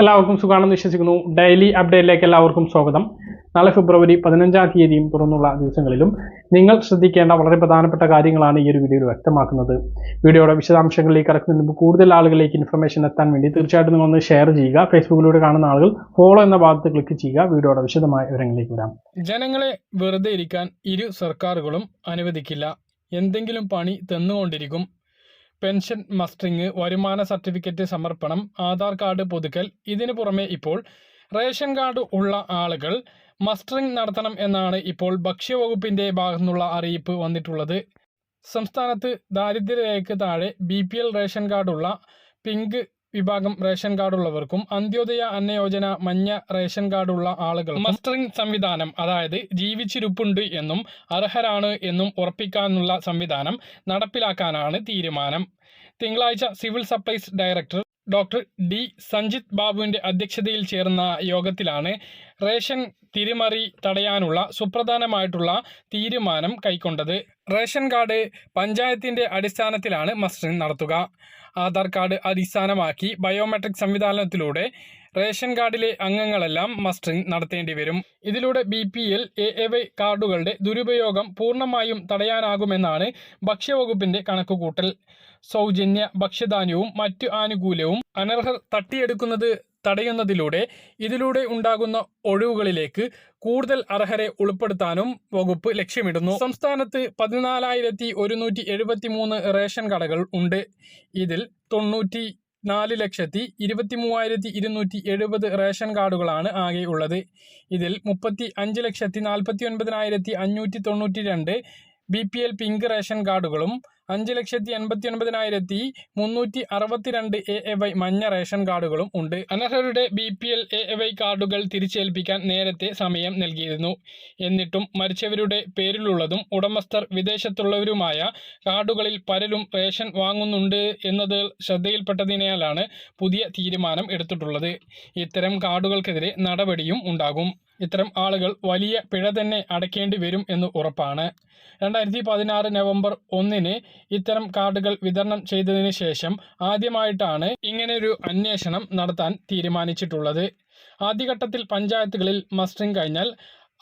എല്ലാവർക്കും സുഖാണെന്ന് വിശ്വസിക്കുന്നു. ഡെയിലി അപ്ഡേറ്റിലേക്ക് എല്ലാവർക്കും സ്വാഗതം. നാളെ ഫെബ്രുവരി പതിനഞ്ചാം തീയതിയും തുറന്നുള്ള ദിവസങ്ങളിലും നിങ്ങൾ ശ്രദ്ധിക്കേണ്ട വളരെ പ്രധാനപ്പെട്ട കാര്യങ്ങളാണ് ഈ ഒരു വീഡിയോയിൽ വ്യക്തമാക്കുന്നത്. വീഡിയോയുടെ വിശദാംശങ്ങളിലേക്ക് കടക്കുന്നതിന് മുമ്പ് കൂടുതൽ ആളുകളിലേക്ക് ഇൻഫർമേഷൻ എത്താൻ വേണ്ടി തീർച്ചയായിട്ടും നിങ്ങൾ ഒന്ന് ഷെയർ ചെയ്യുക. ഫേസ്ബുക്കിലൂടെ കാണുന്ന ആളുകൾ ഫോളോ എന്ന ഭാഗത്ത് ക്ലിക്ക് ചെയ്യുക. വീഡിയോയുടെ വിശദമായ വിവരങ്ങളിലേക്ക് വരാം. ജനങ്ങളെ വെറുതെ ഇരിക്കാൻ ഇരു സർക്കാരുകളും അനുവദിക്കില്ല. എന്തെങ്കിലും പണി തന്നുകൊണ്ടിരിക്കും. പെൻഷൻ മസ്റ്ററിങ് വരുമാന സർട്ടിഫിക്കറ്റ് സമർപ്പണം ആധാർ കാർഡ് പുതുക്കൽ ഇതിനു പുറമെ ഇപ്പോൾ റേഷൻ കാർഡ് ഉള്ള ആളുകൾ മസ്റ്ററിംഗ് നടത്തണം എന്നാണ് ഇപ്പോൾ ഭക്ഷ്യവകുപ്പിന്റെ ഭാഗത്തുനിന്നുള്ള അറിയിപ്പ് വന്നിട്ടുള്ളത്. സംസ്ഥാനത്ത് ദാരിദ്ര്യരേഖയ്ക്ക് താഴെ ബി പി എൽ റേഷൻ കാർഡുള്ള പിങ്ക് വിഭാഗം റേഷൻ കാർഡ് ഉള്ളവർക്കും അന്ത്യോദയ അന്നയോജന മഞ്ഞ റേഷൻ കാർഡ് ഉള്ള ആളുകൾ മസ്റ്ററിംഗ് സംവിധാനം അതായത് ജീവിച്ചിരിപ്പുണ്ട് എന്നും അർഹരാണ് എന്നും ഉറപ്പിക്കാനുള്ള സംവിധാനം നടപ്പിലാക്കാനാണ് തീരുമാനം. തിങ്കളാഴ്ച civil supplies director doctor D Sanjith ബാബുവിന്റെ അധ്യക്ഷതയിൽ ചേർന്ന യോഗത്തിലാണ് റേഷൻ തിരിമറി തടയാനുള്ള സുപ്രധാനമായിട്ടുള്ള തീരുമാനം കൈക്കൊണ്ടത്. റേഷൻ കാർഡ് പഞ്ചായത്തിന്റെ അടിസ്ഥാനത്തിലാണ് മസ്റ്ററിംഗ് നടത്തുക. ആധാർ കാർഡ് അടിസ്ഥാനമാക്കി ബയോമെട്രിക് സംവിധാനത്തിലൂടെ റേഷൻ കാർഡിലെ അംഗങ്ങളെല്ലാം മസ്റ്ററിംഗ് നടത്തേണ്ടി വരും. ഇതിലൂടെ B P L A A Y കാർഡുകളുടെ ദുരുപയോഗം പൂർണമായും തടയാനാകുമെന്നാണ് ഭക്ഷ്യവകുപ്പിന്റെ കണക്കുകൂട്ടൽ. സൗജന്യ ഭക്ഷ്യധാന്യവും മറ്റു ആനുകൂല്യവും അനർഹർ തട്ടിയെടുക്കുന്നത് തടയുന്നതിലൂടെ ഇതിലൂടെ ഉണ്ടാകുന്ന ഒഴിവുകളിലേക്ക് കൂടുതൽ അർഹരെ ഉൾപ്പെടുത്താനും വകുപ്പ് ലക്ഷ്യമിടുന്നു. സംസ്ഥാനത്ത് പതിനാലായിരത്തി ഒരുന്നൂറ്റി എഴുപത്തി മൂന്ന് റേഷൻ കടകൾ ഉണ്ട്. ഇതിൽ തൊണ്ണൂറ്റി നാല് ലക്ഷത്തി ഇരുപത്തി മൂവായിരത്തി ഇരുന്നൂറ്റി എഴുപത് റേഷൻ കാർഡുകളാണ് ആകെ ഉള്ളത്. ഇതിൽ മുപ്പത്തി അഞ്ച് ലക്ഷത്തി നാൽപ്പത്തി ഒൻപതിനായിരത്തി അഞ്ഞൂറ്റി തൊണ്ണൂറ്റി രണ്ട് B P L pink ration കാർഡുകളും അഞ്ച് ലക്ഷത്തി എൺപത്തി ഒൻപതിനായിരത്തി മുന്നൂറ്റി അറുപത്തിരണ്ട് എ എ വൈ മഞ്ഞ റേഷൻ കാർഡുകളും ഉണ്ട്. അനർഹരുടെ B P L A A Y കാർഡുകൾ തിരിച്ചേൽപ്പിക്കാൻ നേരത്തെ സമയം നൽകിയിരുന്നു. എന്നിട്ടും മരിച്ചവരുടെ പേരിലുള്ളതും ഉടമസ്ഥർ വിദേശത്തുള്ളവരുമായ കാർഡുകളിൽ പലരും റേഷൻ വാങ്ങുന്നുണ്ട് എന്നത് ശ്രദ്ധയിൽപ്പെട്ടതിനാലാണ് പുതിയ തീരുമാനം എടുത്തിട്ടുള്ളത്. ഇത്തരം കാർഡുകൾക്കെതിരെ നടപടിയും ഉണ്ടാകും. ഇത്തരം ആളുകൾ വലിയ പിഴ തന്നെ അടയ്ക്കേണ്ടി വരും എന്ന് ഉറപ്പാണ്. രണ്ടായിരത്തി പതിനാറ് നവംബർ ഒന്നിന് ഇത്തരം കാർഡുകൾ വിതരണം ചെയ്തതിന് ശേഷം ആദ്യമായിട്ടാണ് ഇങ്ങനെയൊരു അന്വേഷണം നടത്താൻ തീരുമാനിച്ചിട്ടുള്ളത്. ആദ്യഘട്ടത്തിൽ പഞ്ചായത്തുകളിൽ മസ്റ്ററിംഗ് കഴിഞ്ഞാൽ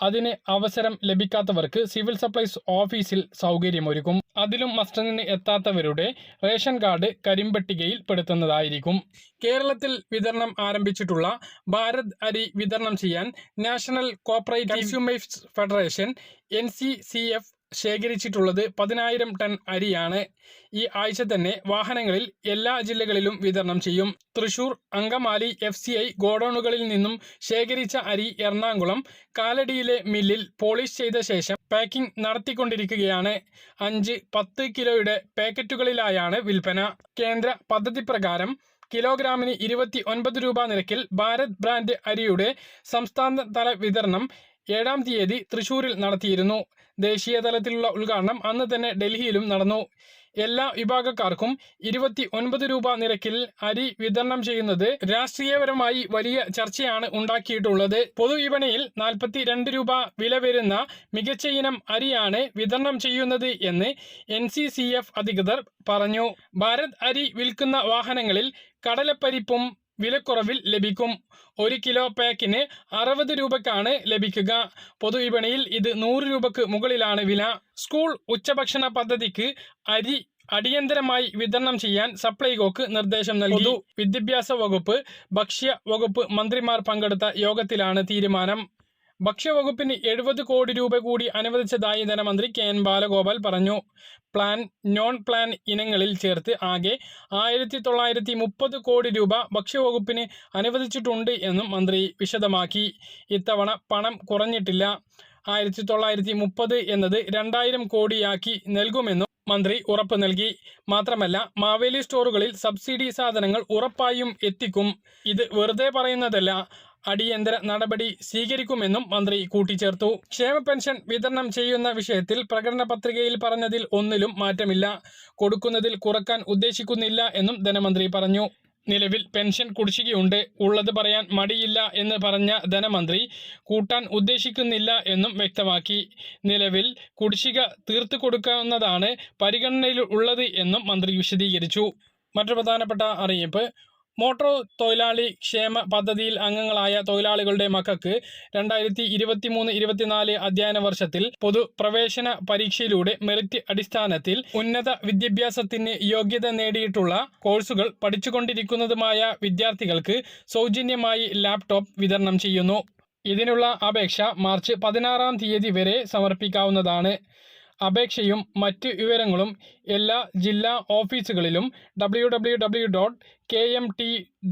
അതിന് അവസരം ലഭിക്കാത്തവർക്ക് സിവിൽ സപ്ലൈസ് ഓഫീസിൽ സൗകര്യമൊരുക്കും. അതിലും മസ്റ്ററിങ്ങിന് എത്താത്തവരുടെ റേഷൻ കാർഡ് കരിമ്പട്ടികയിൽ പെടുത്തുന്നതായിരിക്കും. കേരളത്തിൽ വിതരണം ആരംഭിച്ചിട്ടുള്ള ഭാരത് അരി വിതരണം ചെയ്യാൻ national cooperative consumers federation N C C F ശേഖരിച്ചിട്ടുള്ളത് പതിനായിരം ടൺ അരിയാണ്. ഈ ആഴ്ച തന്നെ വാഹനങ്ങളിൽ എല്ലാ ജില്ലകളിലും വിതരണം ചെയ്യും. Thrissur Angamaly F C I ഗോഡൌണുകളിൽ നിന്നും ശേഖരിച്ച അരി എറണാകുളം കാലടിയിലെ മില്ലിൽ പോളിഷ് ചെയ്ത ശേഷം പാക്കിംഗ് നടത്തിക്കൊണ്ടിരിക്കുകയാണ്. അഞ്ച് പത്ത് കിലോയുടെ പാക്കറ്റുകളിലായാണ് വിൽപ്പന. കേന്ദ്ര പദ്ധതി പ്രകാരം കിലോഗ്രാമിന് ഇരുപത്തി ഒൻപത് രൂപ നിരക്കിൽ ഭാരത് ബ്രാൻഡ് അരിയുടെ സംസ്ഥാനതല വിതരണം ഏഴാം തീയതി തൃശൂരിൽ നടത്തിയിരുന്നു. ദേശീയ തലത്തിലുള്ള ഉദ്ഘാടനം അന്ന് തന്നെ ഡൽഹിയിലും നടന്നു. എല്ലാ വിഭാഗക്കാർക്കും ഇരുപത്തി ഒൻപത് രൂപ നിരക്കിൽ അരി വിതരണം ചെയ്യുന്നത് രാഷ്ട്രീയപരമായി വലിയ ചർച്ചയാണ് ഉണ്ടാക്കിയിട്ടുള്ളത്. പൊതുവിപണിയിൽ നാൽപ്പത്തി രണ്ട് രൂപ വില വരുന്ന മികച്ച ഇനം അരിയാണ് വിതരണം ചെയ്യുന്നത് എന്ന് എൻ അധികൃതർ പറഞ്ഞു. ഭാരത് അരി വിൽക്കുന്ന വാഹനങ്ങളിൽ കടലപ്പരിപ്പും വിലക്കുറവിൽ ലഭിക്കും. ഒരു കിലോ പാക്കിന് അറുപത് രൂപക്കാണ് ലഭിക്കുക. പൊതുവിപണിയിൽ ഇത് നൂറ് രൂപക്ക് മുകളിലാണ് വില. സ്കൂൾ ഉച്ചഭക്ഷണ പദ്ധതിക്ക് അരി അടിയന്തരമായി വിതരണം ചെയ്യാൻ സപ്ലൈകോക്ക് നിർദ്ദേശം നൽകി. വിദ്യാഭ്യാസ വകുപ്പ് ഭക്ഷ്യ വകുപ്പ് മന്ത്രിമാർ പങ്കെടുത്ത യോഗത്തിലാണ് തീരുമാനം. ഭക്ഷ്യവകുപ്പിന് എഴുപത് കോടി രൂപ കൂടി അനുവദിച്ചതായി ധനമന്ത്രി കെ എൻ ബാലഗോപാൽ പറഞ്ഞു. പ്ലാൻ നോൺ പ്ലാൻ ഇനങ്ങളിൽ ചേർത്ത് ആകെ ആയിരത്തി തൊള്ളായിരത്തി മുപ്പത് കോടി രൂപ ഭക്ഷ്യവകുപ്പിന് അനുവദിച്ചിട്ടുണ്ട് എന്നും മന്ത്രി വിശദമാക്കി. ഇത്തവണ പണം കുറഞ്ഞിട്ടില്ല. ആയിരത്തി തൊള്ളായിരത്തി മുപ്പത് എന്നത് രണ്ടായിരം കോടിയാക്കി നൽകുമെന്നും മന്ത്രി ഉറപ്പ് നൽകി. മാത്രമല്ല മാവേലി സ്റ്റോറുകളിൽ സബ്സിഡി സാധനങ്ങൾ ഉറപ്പായും എത്തിക്കും. ഇത് വെറുതെ പറയുന്നതല്ല അടിയന്തര നടപടി സ്വീകരിക്കുമെന്നും മന്ത്രി കൂട്ടിച്ചേർത്തു. ക്ഷേമ പെൻഷൻ വിതരണം ചെയ്യുന്ന വിഷയത്തിൽ പ്രകടന പത്രികയിൽ പറഞ്ഞതിൽ ഒന്നിലും മാറ്റമില്ല. കൊടുക്കുന്നതിൽ കുറയ്ക്കാൻ ഉദ്ദേശിക്കുന്നില്ല എന്നും ധനമന്ത്രി പറഞ്ഞു. നിലവിൽ പെൻഷൻ കുടിശ്ശികയുണ്ട്. ഉള്ളത് പറയാൻ മടിയില്ല എന്ന് പറഞ്ഞ ധനമന്ത്രി കൂട്ടാൻ ഉദ്ദേശിക്കുന്നില്ല എന്നും വ്യക്തമാക്കി. നിലവിൽ കുടിശ്ശിക തീർത്തു കൊടുക്കാവുന്നതാണ് പരിഗണനയിൽ ഉള്ളത് എന്നും മന്ത്രി വിശദീകരിച്ചു. മറ്റു പ്രധാനപ്പെട്ട അറിയിപ്പ് മോട്ടോർ തൊഴിലാളി ക്ഷേമ പദ്ധതിയിൽ അംഗങ്ങളായ തൊഴിലാളികളുടെ മക്കൾക്ക് രണ്ടായിരത്തി ഇരുപത്തി മൂന്ന് ഇരുപത്തിനാല് അധ്യയന വർഷത്തിൽ പൊതുപ്രവേശന പരീക്ഷയിലൂടെ മെറിറ്റ് അടിസ്ഥാനത്തിൽ ഉന്നത വിദ്യാഭ്യാസത്തിന് യോഗ്യത നേടിയിട്ടുള്ള കോഴ്സുകൾ പഠിച്ചുകൊണ്ടിരിക്കുന്നതുമായ വിദ്യാർത്ഥികൾക്ക് സൗജന്യമായി ലാപ്ടോപ്പ് വിതരണം ചെയ്യുന്നു. ഇതിനുള്ള അപേക്ഷ മാർച്ച് പതിനാറാം തീയതി വരെ സമർപ്പിക്കാവുന്നതാണ്. അപേക്ഷയും മറ്റ് വിവരങ്ങളും എല്ലാ ജില്ലാ ഓഫീസുകളിലും W W W dot K M T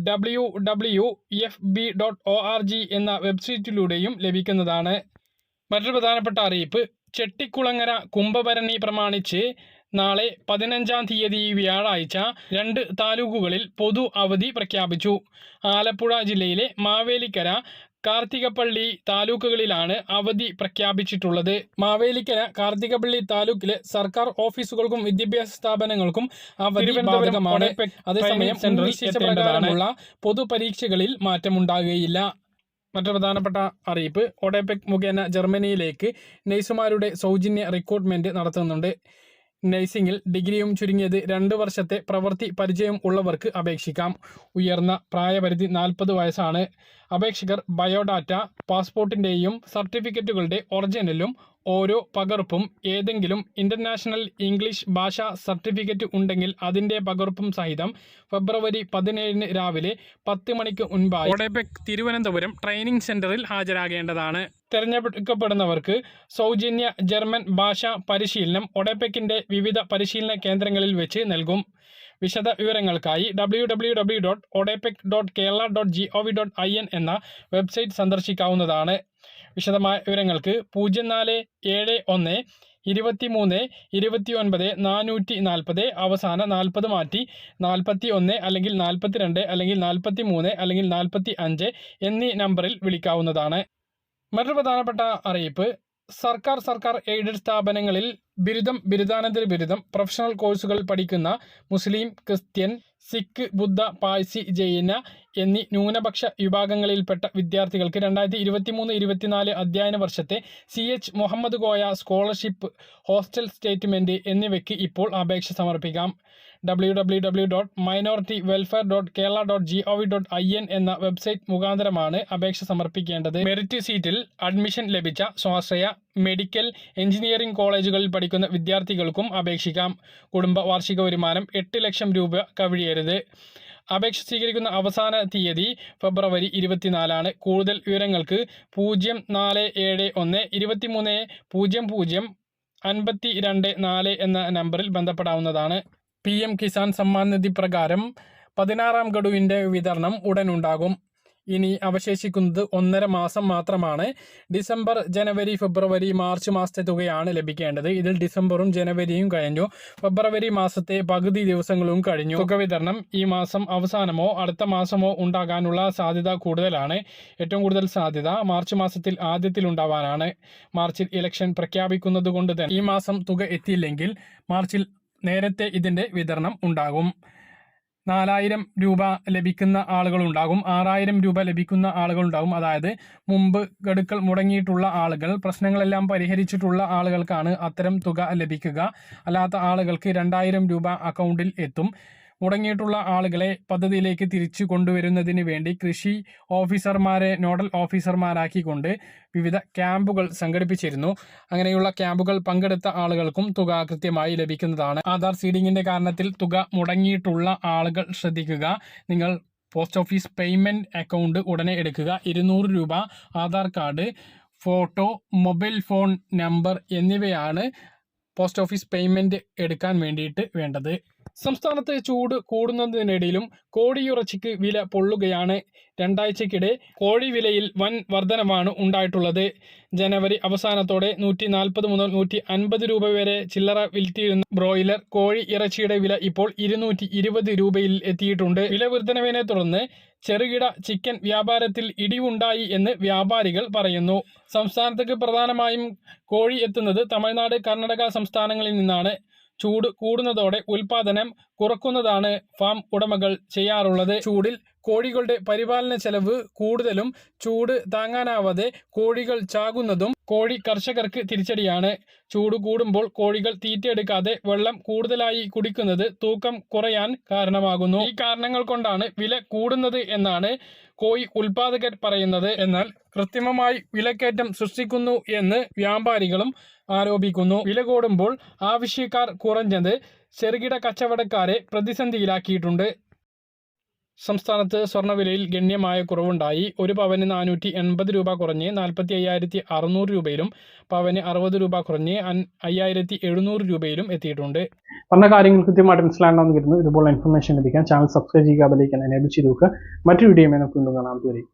W W F B dot O R G എന്ന വെബ്സൈറ്റിലൂടെയും ലഭിക്കുന്നതാണ്. മറ്റൊരു പ്രധാനപ്പെട്ട അറിയിപ്പ് ചെട്ടിക്കുളങ്ങര കുംഭഭരണി പ്രമാണിച്ച് നാളെ പതിനഞ്ചാം തീയതി വ്യാഴാഴ്ച രണ്ട് താലൂക്കുകളിൽ പൊതു അവധി പ്രഖ്യാപിച്ചു. ആലപ്പുഴ ജില്ലയിലെ മാവേലിക്കര കാർത്തികപ്പള്ളി താലൂക്കുകളിലാണ് അവധി പ്രഖ്യാപിച്ചിട്ടുള്ളത്. മാവേലിക്കര കാർത്തികപ്പള്ളി താലൂക്കിലെ സർക്കാർ ഓഫീസുകൾക്കും വിദ്യാഭ്യാസ സ്ഥാപനങ്ങൾക്കും അവധി ബാധകമാണ്. അതേസമയം പ്രകാരമുള്ള പൊതുപരീക്ഷകളിൽ മാറ്റമുണ്ടാകുകയില്ല. മറ്റൊരു പ്രധാനപ്പെട്ട അറിയിപ്പ് ഒഡേപെക് മുഖേന ജർമ്മനിയിലേക്ക് നഴ്സുമാരുടെ സൗജന്യ റിക്രൂട്ട്മെന്റ് നടത്തുന്നുണ്ട്. നഴ്സിംഗിൽ ഡിഗ്രിയും ചുരുങ്ങിയത് രണ്ട് വർഷത്തെ പ്രവൃത്തി പരിചയം ഉള്ളവർക്ക് അപേക്ഷിക്കാം. ഉയർന്ന പ്രായപരിധി നാൽപ്പത് വയസ്സാണ്. അപേക്ഷകർ ബയോഡാറ്റ പാസ്പോർട്ടിന്റെയും സർട്ടിഫിക്കറ്റുകളുടെ ഒറിജിനലും ഓരോ പകർപ്പും ഏതെങ്കിലും ഇന്റർനാഷണൽ ഇംഗ്ലീഷ് ഭാഷാ സർട്ടിഫിക്കറ്റ് ഉണ്ടെങ്കിൽ അതിന്റെ പകർപ്പും സഹിതം ഫെബ്രുവരി പതിനേഴിന് രാവിലെ പത്ത് മണിക്ക് മുൻപായി ഒഡെപെക് തിരുവനന്തപുരം ട്രെയിനിംഗ് സെന്ററിൽ ഹാജരാകേണ്ടതാണ്. തിരഞ്ഞെടുക്കപ്പെടുന്നവർക്ക് സൗജന്യ ജർമ്മൻ ഭാഷാ പരിശീലനം ഒഡെപെക്കിന്റെ വിവിധ പരിശീലന കേന്ദ്രങ്ങളിൽ വെച്ച് നൽകും. വിശദ വിവരങ്ങൾക്കായി W W W dot ODEPC dot Kerala dot G O V dot I N എന്ന വെബ്സൈറ്റ് സന്ദർശിക്കാവുന്നതാണ്. വിശദമായ വിവരങ്ങൾക്ക് പൂജ്യം നാല് ഏഴ് ഒന്ന് ഇരുപത്തി മൂന്ന് ഇരുപത്തി ഒൻപത് നാനൂറ്റി നാൽപ്പത് അവസാന നാൽപ്പത് മാറ്റി നാൽപ്പത്തി ഒന്ന് അല്ലെങ്കിൽ നാൽപ്പത്തി രണ്ട് അല്ലെങ്കിൽ നാൽപ്പത്തി മൂന്ന് അല്ലെങ്കിൽ നാൽപ്പത്തി അഞ്ച് എന്നീ നമ്പറിൽ വിളിക്കാവുന്നതാണ്. മറ്റൊരു പ്രധാനപ്പെട്ട അറിയിപ്പ് സർക്കാർ സർക്കാർ എയ്ഡഡ് സ്ഥാപനങ്ങളിൽ ബിരുദം ബിരുദാനന്തര ബിരുദം പ്രൊഫഷണൽ കോഴ്സുകൾ പഠിക്കുന്ന മുസ്ലിം ക്രിസ്ത്യൻ സിഖ് ബുദ്ധ പാഴ്സി ജൈന എന്നീ ന്യൂനപക്ഷ വിഭാഗങ്ങളിൽപ്പെട്ട വിദ്യാർത്ഥികൾക്ക് രണ്ടായിരത്തി ഇരുപത്തി മൂന്ന് ഇരുപത്തിനാല് അധ്യയന വർഷത്തെ C H Muhammad Koya scholarship hostel statement എന്നിവയ്ക്ക് ഇപ്പോൾ അപേക്ഷ സമർപ്പിക്കാം. W W W dot minority welfare dot Kerala dot G O V dot I N എന്ന വെബ്സൈറ്റ് മുഖാന്തരമാണ് അപേക്ഷ സമർപ്പിക്കേണ്ടത്. മെറിറ്റ് സീറ്റിൽ അഡ്മിഷൻ ലഭിച്ച സ്വാശ്രയ മെഡിക്കൽ എഞ്ചിനീയറിംഗ് കോളേജുകളിൽ പഠിക്കുന്ന വിദ്യാർത്ഥികൾക്കും അപേക്ഷിക്കാം. കുടുംബ വാർഷിക വരുമാനം എട്ട് ലക്ഷം രൂപ കവിഴിയരുത്. അപേക്ഷ സ്വീകരിക്കുന്ന അവസാന തീയതി ഫെബ്രുവരി ഇരുപത്തിനാലാണ്. കൂടുതൽ വിവരങ്ങൾക്ക് പൂജ്യം നാല് ഏഴ് ഒന്ന് ഇരുപത്തിമൂന്ന് പൂജ്യം പൂജ്യം അൻപത്തി രണ്ട് നാല് എന്ന നമ്പറിൽ ബന്ധപ്പെടാവുന്നതാണ്. പി എം കിസാൻ സമ്മാൻ നിധി പ്രകാരം പതിനാറാം ഗഡുവിന്റെ വിതരണം ഉടൻ ഉണ്ടാകും ഇനി അവശേഷിക്കുന്നത് ഒന്നര മാസം മാത്രമാണ്. ഡിസംബർ ജനുവരി ഫെബ്രുവരി മാർച്ച് മാസത്തെ തുകയാണ് ലഭിക്കേണ്ടത്. ഇതിൽ ഡിസംബറും ജനുവരിയും കഴിഞ്ഞു. ഫെബ്രുവരി മാസത്തെ പകുതി ദിവസങ്ങളും കഴിഞ്ഞു. തുക വിതരണം ഈ മാസം അവസാനമോ അടുത്ത മാസമോ ഉണ്ടാകാനുള്ള സാധ്യത കൂടുതലാണ്. ഏറ്റവും കൂടുതൽ സാധ്യത മാർച്ച് മാസത്തിൽ ആദ്യത്തിൽ ഉണ്ടാവാനാണ്. മാർച്ചിൽ ഇലക്ഷൻ പ്രഖ്യാപിക്കുന്നത് കൊണ്ട് തന്നെ ഈ മാസം തുക എത്തിയില്ലെങ്കിൽ മാർച്ചിൽ നേരത്തെ ഇതിന്റെ വിതരണം ഉണ്ടാകും. നാലായിരം രൂപ ലഭിക്കുന്ന ആളുകളുണ്ടാകും ആറായിരം രൂപ ലഭിക്കുന്ന ആളുകളുണ്ടാകും അതായത് മുമ്പ് ഗഡുക്കൾ മുടങ്ങിയിട്ടുള്ള ആളുകൾ പ്രശ്നങ്ങളെല്ലാം പരിഹരിച്ചിട്ടുള്ള ആളുകൾക്കാണ് അത്തരം തുക ലഭിക്കുക. അല്ലാത്ത ആളുകൾക്ക് രണ്ടായിരം രൂപ അക്കൗണ്ടിൽ എത്തും. മുടങ്ങിയിട്ടുള്ള ആളുകളെ പദ്ധതിയിലേക്ക് തിരിച്ചു കൊണ്ടുവരുന്നതിന് വേണ്ടി കൃഷി ഓഫീസർമാരെ നോഡൽ ഓഫീസർമാരാക്കിക്കൊണ്ട് വിവിധ ക്യാമ്പുകൾ സംഘടിപ്പിച്ചിരുന്നു. അങ്ങനെയുള്ള ക്യാമ്പുകൾ പങ്കെടുത്ത ആളുകൾക്കും തുക കൃത്യമായി ലഭിക്കുന്നതാണ്. ആധാർ സീഡിങ്ങിന്റെ കാരണത്തിൽ തുക മുടങ്ങിയിട്ടുള്ള ആളുകൾ ശ്രദ്ധിക്കുക. നിങ്ങൾ പോസ്റ്റ് ഓഫീസ് പേയ്മെന്റ് അക്കൗണ്ട് ഉടനെ എടുക്കുക. ഇരുന്നൂറ് രൂപ Aadhaar card photo mobile phone number എന്നിവയാണ് പോസ്റ്റ് ഓഫീസ് പേയ്മെന്റ് എടുക്കാൻ വേണ്ടിയിട്ട് വേണ്ടത്. സംസ്ഥാനത്ത് ചൂട് കൂടുന്നതിനിടയിലും കോടിയിറച്ചിക്ക് വില പൊള്ളുകയാണ്. രണ്ടാഴ്ചക്കിടെ കോഴി വിലയിൽ വൻ വർധനമാണ് ഉണ്ടായിട്ടുള്ളത്. ജനുവരി അവസാനത്തോടെ നൂറ്റി നാൽപ്പത് മുതൽ നൂറ്റി അൻപത് രൂപ വരെ ചില്ലറ വിൽത്തിയിരുന്ന ബ്രോയിലർ കോഴി ഇറച്ചിയുടെ വില ഇപ്പോൾ ഇരുന്നൂറ്റി ഇരുപത് രൂപയിൽ എത്തിയിട്ടുണ്ട്. വില വർധനവിനെ തുടർന്ന് ചെറുകിട ചിക്കൻ വ്യാപാരത്തിൽ ഇടിവുണ്ടായി എന്ന് വ്യാപാരികൾ പറയുന്നു. സംസ്ഥാനത്തേക്ക് പ്രധാനമായും കോഴി എത്തുന്നത് തമിഴ്നാട് കർണാടക സംസ്ഥാനങ്ങളിൽ നിന്നാണ്. ചൂട് കൂടുന്നതോടെ ഉൽപാദനം കുറക്കുന്നതാണ് ഫാം ഉടമകൾ ചെയ്യാറുള്ളത്. ചൂടിൽ കോഴികളുടെ പരിപാലന ചെലവ് കൂടുതലും ചൂട് താങ്ങാനാവാതെ കോഴികൾ ചാകുന്നതും കോഴി കർഷകർക്ക് തിരിച്ചടിയാണ്. ചൂട് കൂടുമ്പോൾ കോഴികൾ തീറ്റയെടുക്കാതെ വെള്ളം കൂടുതലായി കുടിക്കുന്നത് തൂക്കം കുറയാൻ കാരണമാകുന്നു. ഈ കാരണങ്ങൾ കൊണ്ടാണ് വില കൂടുന്നത് എന്നാണ് കോഴി ഉൽപാദകർ പറയുന്നത്. എന്നാൽ കൃത്രിമമായി വിലക്കയറ്റം സൃഷ്ടിക്കുന്നു എന്ന് വ്യാപാരികളും ആരോപിക്കുന്നു. വില കൂടുമ്പോൾ ആവശ്യക്കാർ കുറഞ്ഞത് ചെറുകിട കച്ചവടക്കാരെ പ്രതിസന്ധിയിലാക്കിയിട്ടുണ്ട്. സംസ്ഥാനത്ത് സ്വർണവിലയിൽ ഗണ്യമായ കുറവുണ്ടായി. ഒരു പവന് നാനൂറ്റി എൺപത് രൂപ കുറഞ്ഞ് നാൽപ്പത്തി അയ്യായിരത്തി അറുന്നൂറ് രൂപയിലും പവന് അറുപത് രൂപ കുറഞ്ഞ് അയ്യായിരത്തി എഴുന്നൂറ് രൂപയിലും എത്തിയിട്ടുണ്ട്. പറഞ്ഞ കാര്യങ്ങൾ കൃത്യമായിട്ട് മനസ്സിലാകണമെന്നിരുന്നു ഇതുപോലെ ഇൻഫർമേഷൻ ലഭിക്കാൻ ചാനൽ സബ്സ്ക്രൈബ് ചെയ്യുക അതിലേക്ക് എനേബിൾ ചെയ്ത് മറ്റൊരു വീഡിയോ നമുക്ക് വീണ്ടും